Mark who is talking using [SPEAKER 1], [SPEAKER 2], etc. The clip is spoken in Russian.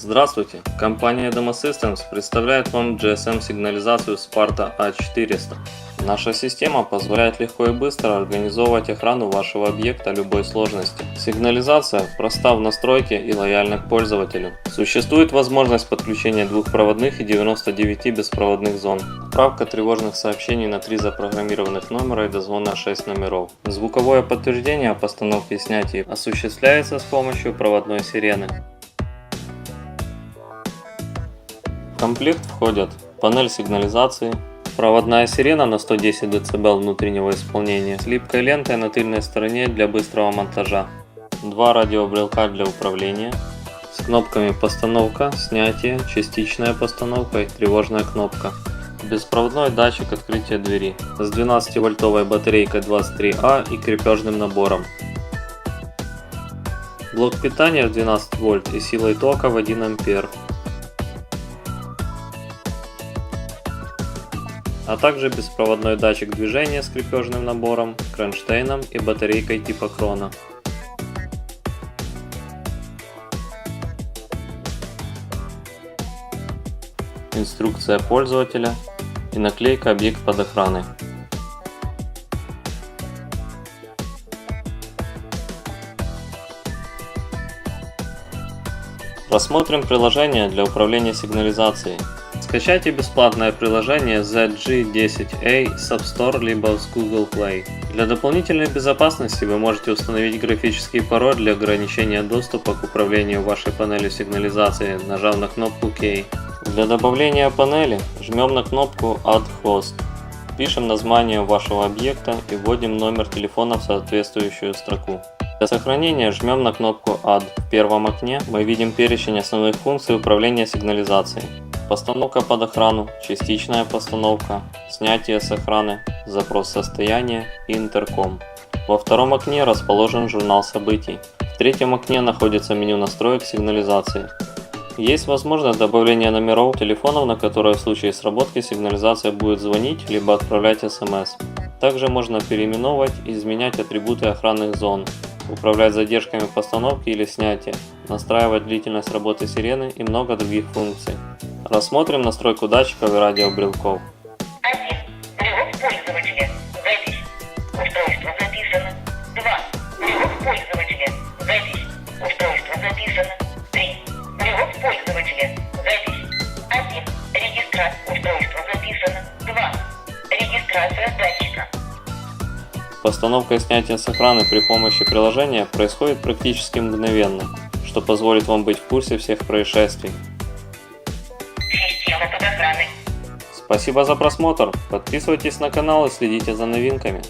[SPEAKER 1] Здравствуйте! Компания Demo Systems представляет вам GSM-сигнализацию Sparta A400. Наша система позволяет легко и быстро организовывать охрану вашего объекта любой сложности. Сигнализация проста в настройке и лояльна к пользователю. Существует возможность подключения двух проводных и 99 беспроводных зон. Отправка тревожных сообщений на три запрограммированных номера и дозвон на 6 номеров. Звуковое подтверждение о постановке и снятии осуществляется с помощью проводной сирены. Комплект входят панель сигнализации, проводная сирена на 110 дБ внутреннего исполнения с липкой лентой на тыльной стороне для быстрого монтажа, два радиобрелка для управления, с кнопками постановка, снятие, частичная постановка и тревожная кнопка. Беспроводной датчик открытия двери с 12-вольтовой батарейкой 23А и крепежным набором. Блок питания в 12 вольт и силой тока в 1 ампер. А также беспроводной датчик движения с крепежным набором, кронштейном и батарейкой типа крона. Инструкция пользователя и наклейка объект под охраной. Рассмотрим приложение для управления сигнализацией. Скачайте бесплатное приложение ZG10A с App Store либо с Google Play. Для дополнительной безопасности вы можете установить графический пароль для ограничения доступа к управлению вашей панелью сигнализации, нажав на кнопку K. Для добавления панели жмем на кнопку Add Host. Пишем название вашего объекта и вводим номер телефона в соответствующую строку. Для сохранения жмем на кнопку Add. В первом окне мы видим перечень основных функций управления сигнализацией. Постановка под охрану, частичная постановка, снятие с охраны, запрос состояния и интерком. Во втором окне расположен журнал событий. В третьем окне находится меню настроек сигнализации. Есть возможность добавления номеров телефонов, на которые в случае сработки сигнализация будет звонить либо отправлять смс. Также можно переименовывать и изменять атрибуты охранных зон, управлять задержками постановки или снятия, настраивать длительность работы сирены и много других функций. Рассмотрим настройку датчиков и радиобрелков.
[SPEAKER 2] 1. Привод пользователя. Запись. Устройство записано. 2. Привод пользователя. Запись. Устройство записано. 3. Привод пользователя. Запись. 1. Регистрация устройства записано. 2. Регистрация датчика.
[SPEAKER 1] Постановка и снятие с охраны при помощи приложения происходит практически мгновенно, что позволит вам быть в курсе всех происшествий.
[SPEAKER 2] Система под охраной.
[SPEAKER 1] Спасибо за просмотр, подписывайтесь на канал и следите за новинками.